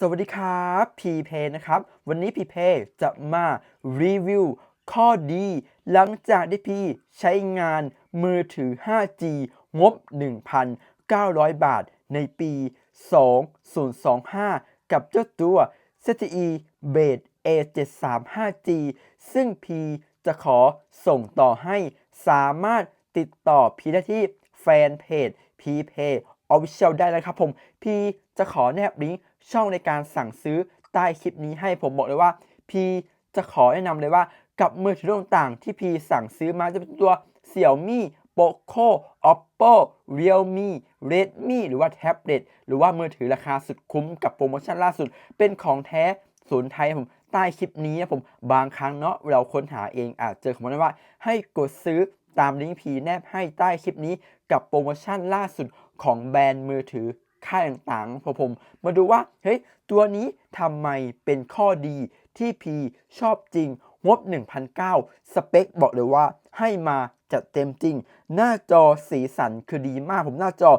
สวัสดีครับพีเพนะครับ วันนี้พีเพจะมารีวิวข้อดี หลังจากที่พี่ใช้งานมือถือ 5G งบ 1,900 บาทในปี 2025 กับเจ้าตัว ZTE Blade A73 5G ซึ่งพีจะขอส่งต่อให้สามารถติดต่อพีได้ที่แฟนเพจพีเพ Official ได้เลยครับผมพีจะขอแนบลิงก์ ช่องในการสั่งซื้อใต้คลิปนี้ให้ผมบอกเลยว่าพีจะขอแนะนำเลยว่ากับมือถือต่างๆที่พีสั่งซื้อมาจะเป็นตัว Xiaomi Poco Oppo Realme Redmi หรือว่าแท็บเล็ตหรือว่ามือถือราคาสุดคุ้มกับโปรโมชั่นล่าสุด เป็นของแท้ศูนย์ไทยผมใต้คลิปนี้นะผมบางครั้งเนาะเราค้นหาเองอาจเจอคำว่าว่า ให้กดซื้อตามลิงก์พีแนบให้ใต้คลิปนี้กับโปรโมชั่นล่าสุดของแบรนด์มือถือ ค่ายต่างๆพอผม มาดูว่าเฮ้ยตัวนี้ทำไมเป็นข้อดีที่พีชอบจริงงบ1,009สเปคบอกเลยว่าให้มาจัดเต็มจริง หน้าจอสีสันคือดีมาก ผมหน้าจอ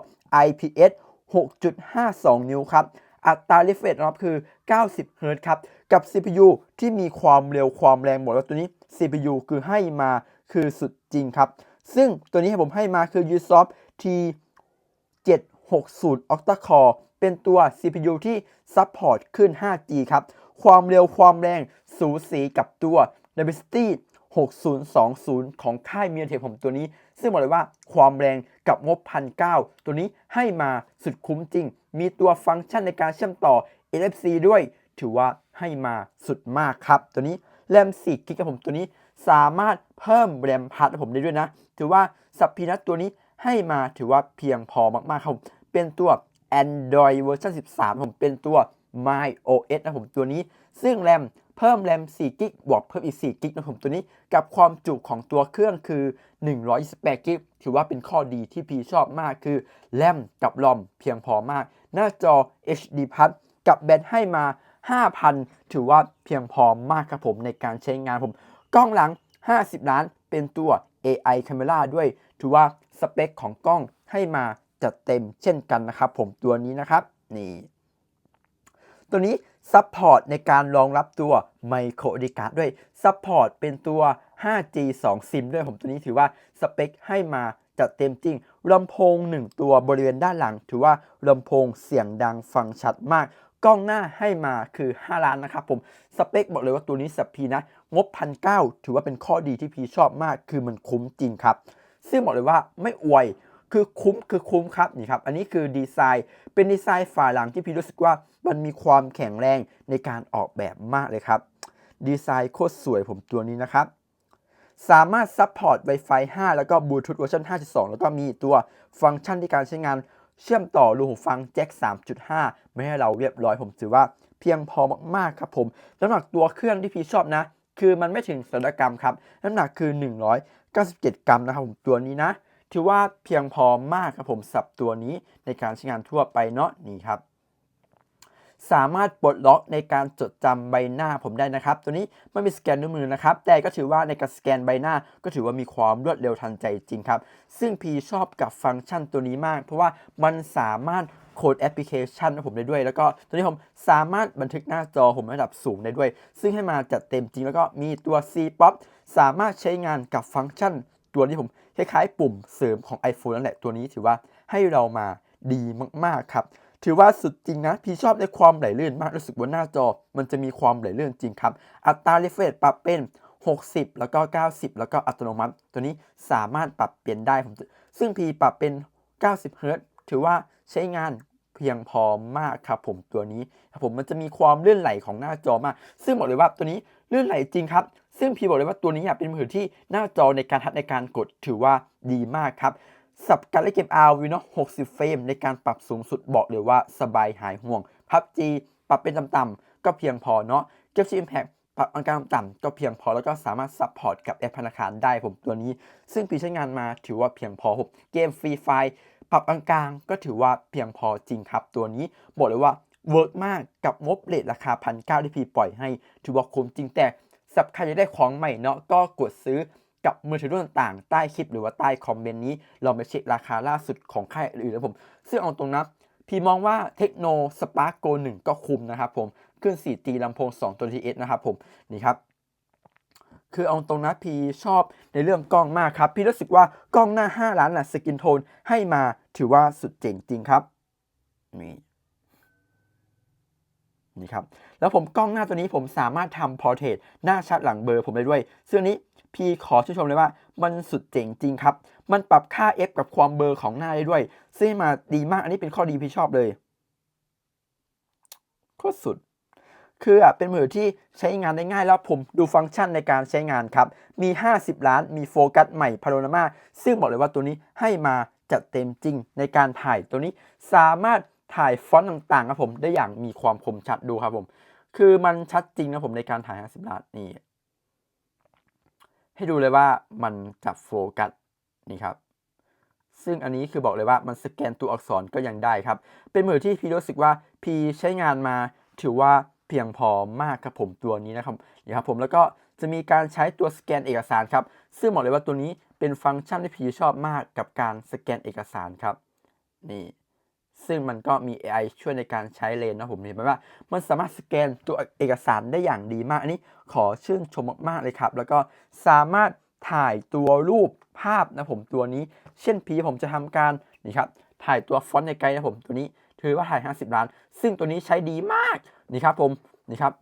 IPS 6.52 นิ้วครับ อัตรา refresh นะครับคือ 90 Hz ครับ กับ CPU ที่มีความเร็วความแรงบอกแล้วตัวนี้ CPU คือให้มาคือสุดจริงครับ ซึ่งตัวนี้ผมให้มาคือ Ubisoft T 60 Octa Core เป็นตัว CPU ที่ซัพพอร์ตขึ้น 5G ครับ ความเร็วความแรงสูสีกับตัว Dimensity 6020 ของค่ายเมียเทผมตัวนี้ ซึ่งบอกเลยว่าความแรงกับงบพันเตัวนี้ให้มาสุดคุ้มจริง มีตัวฟังก์ชันในการเชื่อมต่อ NFC ด้วย ถือว่าให้มาสุดมากครับ ตัวนี้แรม4กิกกับผมตัวนี้สามารถเพิ่มแรมพัดผมได้ด้วยนะ ถือว่าสับพีนัทตัวนี้ให้มาถือว่าเพียงพอมากๆครับ เป็นตัว Android เวอร์ชัน13 ผมเป็นตัว My OS นะผมตัวนี้ ซึ่งแรมเพิ่มแรม4กิกบวกเพิ่มอีก4กิกนะผมตัวนี้ กับความจุของตัวเครื่องคือ 128กิกถือว่าเป็นข้อดีที่พีชอบมากคือแรมกับรอมเพียงพอมาก หน้าจอ HD Plus กับแบตให้มา 5,000 ถือว่าเพียงพอมากครับผมในการใช้งานผม กล้องหลัง 50 ล้านเป็นตัว AI Camera ด้วย ถือว่าสเปคของกล้องให้มา จัดเต็มเช่นกันนะครับผมตัวนี้นะครับนี่ตัวนี้ซัพพอร์ตในการรองรับตัวไมโครดีการ์ดด้วยซัพพอร์ตเป็นตัว 5G 2 ซิมด้วยผมตัวนี้ถือว่าสเปคให้มาจัดเต็มจริงลำโพง 1 ตัวบริเวณด้านหลัง ถือว่าลำโพงเสียงดังฟังชัดมาก กล้องหน้าให้มาคือ 5 ล้านนะครับผม สเปคบอกเลยว่าตัวนี้สับพีนะ งบพันเถือว่าเป็นข้อดีที่พีชอบมาก คือมันคุ้มจริงครับ ซึ่งบอกเลยว่าไม่อวย คือคุ้มคือคุ้มครับนี่ครับ อันนี้คือดีไซน์เป็นดีไซน์ฝาหลังที่พี่รู้สึกว่ามันมีความแข็งแรงในการออกแบบมากเลยครับ ดีไซน์โคตรสวยผมตัวนี้นะครับ สามารถซัพพอร์ต Wi-Fi 5 แล้วก็บลูทูธเวอร์ชัน5.2 แล้วก็มีตัวฟังก์ชันที่การใช้งานเชื่อมต่อรูหูฟังแจ็ค 3.5 ไม่ให้เราเรียบร้อยผมถือว่าเพียงพอมากๆครับผมน้ำหนักตัวเครื่องที่พี่ชอบนะ คือมันไม่ถึง3กรัมครับ น้ำหนักคือ 197 กรัมนะครับผมตัวนี้นะ ถือว่าเพียงพอมากครับผมสับตัวนี้ในการใช้งานทั่วไปเนาะนี่ครับ สามารถปลดล็อกในการจดจำใบหน้าผมได้นะครับ ตัวนี้ไม่มีสแกนนิ้วมือนะครับ แต่ก็ถือว่าในการสแกนใบหน้าก็ถือว่ามีความรวดเร็วทันใจจริงครับ ซึ่งพีชอบกับฟังก์ชันตัวนี้มาก เพราะว่ามันสามารถโคดแอปพลิเคชันของผมได้ด้วย แล้วก็ตัวนี้ผมสามารถบันทึกหน้าจอผมระดับสูงได้ด้วย ซึ่งให้มาจัดเต็มจริงแล้วก็มีตัว C pop สามารถใช้งานกับฟังก์ชัน ตัวนี้ผมคล้ายๆ ปุ่มเสริมของ iPhone นั่นแหละตัวนี้ถือว่าให้เรามาดีมากๆครับ ถือว่าสุดจริงนะ พี่ชอบในความไหลลื่นมากรู้สึกว่าหน้าจอ มันจะมีความไหลลื่นจริงครับ อัตราเรฟเฟรชปรับเป็น 60 แล้วก็ 90 แล้วก็อัตโนมัติ ตัวนี้สามารถปรับเปลี่ยนได้ผมซึ่งพีปรับเป็น 90 เฮิรต์ถือว่าใช้งานเพียงพอมากครับผมตัวนี้ครับผมมันจะมีความลื่นไหลของหน้าจอมาก ซึ่งบอกเลยว่าตัวนี้ ลื่นไหลจริงครับ ซึ่งพีบอกเลยว่าตัวนี้เป็นมือถือที่หน้าจอในการทัดในการกดถือว่าดีมากครับสับการเล่นเกม RV เนาะ60 เฟรมในการปรับสูงสุดบอกเลยว่าสบายหายห่วง PUBG ปรับเป็นต่ำๆก็เพียงพอเนาะเกมชีอิมแพคปรับอังการต่ำๆก็เพียงพอแล้วก็สามารถซัพพอร์ตกับแอปธนาคารได้ผมตัวนี้ ซึ่งปีใช้งานมาถือว่าเพียงพอผมเกมฟรีไฟปรับกลางๆก็ถือว่าเพียงพอจริงครับ ตัวนี้บอกเลยว่า เวิร์กมากกับงบเลทราคาพันเที่พีปล่อยให้ถือว่าคุ้มจริงแต่สับใครจะได้ของใหม่เนาะก็กดซื้อกับมือถือรุ่นต่างๆใต้คลิปหรือว่าใต้คอมเมนต์นี้ลองไปเช็คราคาล่าสุดของค่ายอื่นๆนะผม ซึ่งเอาตรงนะพี่มองว่าเทคโนสปาร์กโก1ก็คุ้มนะครับผมขึ้น 4G ลำโพง 2 ตัว TS นะครับผมนี่ครับคือเอาตรงนะพี่ชอบในเรื่องกล้องมากครับ พี่รู้สึกว่ากล้องหน้า 5 ล้านน่ะสกินโทนให้มาถือว่าสุดเจ๋งจริงครับนี่ นี่ครับ แล้วผมกล้องหน้าตัวนี้ผมสามารถทำพอร์เทรตหน้าชัดหลังเบลอผมได้ด้วย ซึ่งอันนี้พี่ขอชื่นชมเลยว่ามันสุดเจ๋งจริงครับ มันปรับค่า f กับความเบลอของหน้าได้ด้วย ซึ่งมาดีมากอันนี้เป็นข้อดีพี่ชอบเลยโคตรสุด คืออะเป็นมือที่ใช้งานได้ง่ายแล้วผมดูฟังก์ชันในการใช้งานครับ มี 50 ล้านมีโฟกัสใหม่พาโนรามาซึ่งบอกเลยว่าตัวนี้ให้มาจัดเต็มจริงในการถ่ายตัวนี้สามารถ ถ่ายฟอนต์ต่างๆครับผมได้อย่างมีความคมชัดดูครับผม คือมันชัดจริงนะผมในการถ่าย 50ล้านนี่ให้ดูเลยว่ามันจับโฟกัสนี่ครับซึ่งอันนี้คือบอกเลยว่ามันสแกนตัวอักษรก็ยังได้ครับ เป็นมือที่พี่รู้สึกว่าพี่ใช้งานมาถือว่าเพียงพอมากครับผมตัวนี้นะครับนี่ครับผมแล้วก็จะมีการใช้ตัวสแกนเอกสารครับ ซึ่งบอกเลยว่าตัวนี้เป็นฟังก์ชันที่พี่ชอบมากกับการสแกนเอกสารครับ นี่ ซึ่งมันก็มี AI ช่วยในการใช้เลนนะผมเห็นไหมว่า มันสามารถสแกนตัวเอกสารได้อย่างดีมาก อันนี้ขอชื่นชมมากๆเลยครับ แล้วก็สามารถถ่ายตัวรูปภาพนะผมตัวนี้ เช่นพีผมจะทำการนี่ครับถ่ายตัวฟอนต์ในไกด์นะผมตัวนี้ ถือว่าถ่าย 50 ล้าน ซึ่งตัวนี้ใช้ดีมากนี่ครับผมนี่ครับ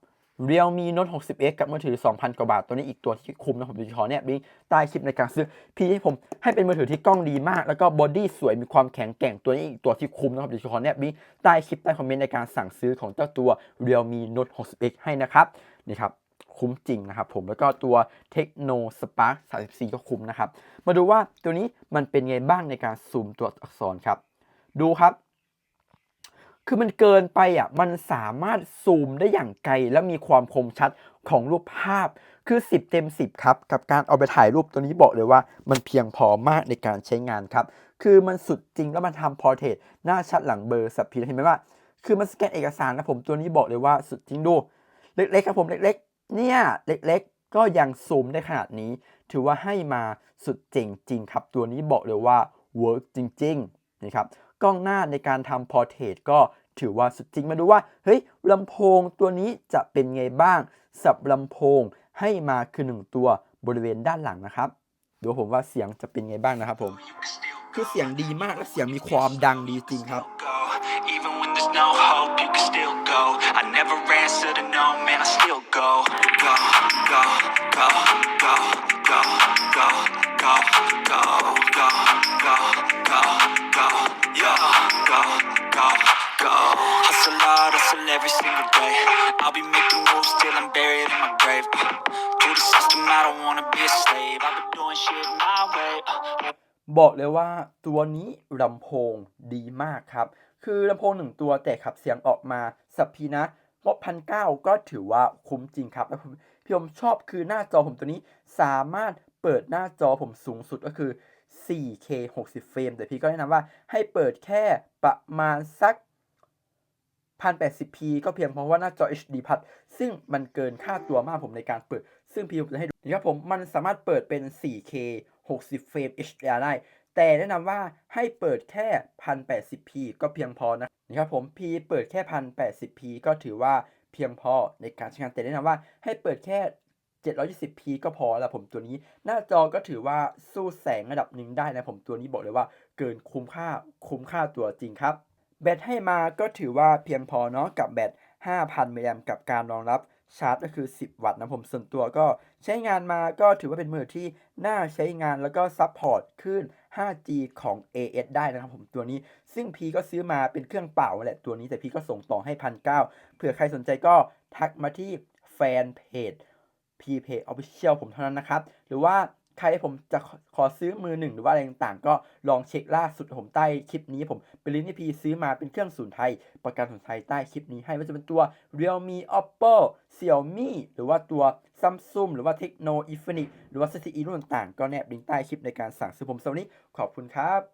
Realme Note 60X กับมือถือ 2,000 กว่าบาท ตัวนี้อีกตัวที่คุ้มนะผมจะขอเนี่ยบิงใต้คลิปในการซื้อ พี่ให้ผมให้เป็นมือถือที่กล้องดีมาก แล้วก็บอดี้สวยมีความแข็งแกร่งตัวนี้อีกตัวที่คุ้มนะครับดี๋ยวจะขอเนี่ยบิงใต้คลิปใต้คอมเมนต์ในการสั่งซื้อของเจ้าตัว Realme Note 60X ให้นะครับนี่ครับคุ้มจริงนะครับผมแล้วก็ตัว Techno Spark 34 ก็คุ้มนะครับ มาดูว่าตัวนี้มันเป็นไงบ้างในการซูมตัวอักษรครับ ดูครับ คือมันเกินไปอะ มันสามารถซูมได้อย่างไกล และมีความคมชัดของรูปภาพ คือ 10 เต็ม 10 ครับ กับการเอาไปถ่ายรูปตัวนี้บอกเลยว่า มันเพียงพอมากในการใช้งานครับ คือมันสุดจริงแล้วมันทำพอร์เทรตหน้าชัดหลังเบอร์สับพีเห็นไหมว่า คือมันสแกนเอกสารนะผมตัวนี้บอกเลยว่าสุดจริงดู เล็กๆครับผมเล็กๆ เนี่ยเล็กๆ ก็ยังซูมได้ขนาดนี้ ถือว่าให้มาสุดเจ๋งจริงครับ ตัวนี้บอกเลยว่าเวิร์กจริงๆนี่ครับ กล้องหน้าในการทำพอร์เทรตก็ถือว่าสุดจริงมาดูว่า เฮ้ยลำโพงตัวนี้จะเป็นไงบ้าง สับลำโพงให้มาคือหนึ่งตัวบริเวณด้านหลังนะครับดูผมว่าเสียงจะเป็นไงบ้างนะครับผม คือเสียงดีมากและเสียงมีความดังดีจริงครับ I never answer to no, man, I still go, go, go, go, บอกเลยว่าตัวนี้ลำโพงดีมากครับ คือลำโพงหนึ่งตัวแต่ขับเสียงออกมาสับพีนะงบพันเก้าก็ถือว่าคุ้มจริงครับแล้วพี่ผมชอบคือหน้าจอผมตัวนี้สามารถเปิดหน้าจอผมสูงสุดก็คือ 4K 60 เฟรม แต่พี่ก็แนะนำว่าให้เปิดแค่ประมาณสัก 1080p ก็เพียงเพราะว่าหน้าจอ HD พัด ซึ่งมันเกินค่าตัวมากผมในการเปิด ซึ่งพี่ผมจะให้ดูนะครับผมมันสามารถเปิดเป็น 4K 60 เฟรม HDR ได้ แต่แนะนำว่าให้เปิดแค่ 1080p ก็เพียงพอนะนะครับผม P เปิดแค่ 1080p ก็ถือว่าเพียงพอในการใช้งาน แต่แนะนำว่าให้เปิดแค่ 720p ก็พอแล้วผมตัวนี้ หน้าจอก็ถือว่าสู้แสงระดับหนึ่งได้นะผมตัวนี้บอกเลยว่าเกินคุ้มค่าคุ้มค่าตัวจริงครับ แบตให้มาก็ถือว่าเพียงพอเนาะกับแบต 5,000มิลลิแอมกับการรองรับ ชาร์จก็คือ 10 วัตต์นะผมส่วนตัวก็ใช้งานมาก็ถือว่าเป็นมือที่น่าใช้งานแล้วก็ซัพพอร์ตขึ้น 5G ของ AS ได้นะครับผมตัวนี้ ซึ่งพีก็ซื้อมาเป็นเครื่องเป่าแหละตัวนี้แต่พีก็ส่งต่อให้พันเเผื่อใครสนใจก็ทักมาที่แฟนเพจ p p a Official ผมเท่านั้นนะครับ หรือว่า ใครผมจะขอซื้อมือหนึ่งหรือว่าอะไรต่างๆ ก็ลองเช็คล่าสุดผมใต้คลิปนี้ผมเป็นลิงก์ที่พีซื้อมาเป็นเครื่องศูนย์ไทย ประกันศูนย์ไทยใต้คลิปนี้ให้ว่าจะเป็นตัว Realme Oppo Xiaomi หรือว่าตัว Samsung หรือว่า Tecno Infinix หรือว่า CCE รุ่นต่างๆ ก็แนบลิงก์ใต้คลิปในการสั่งซื้อผมสำหรับนี้ขอบคุณครับ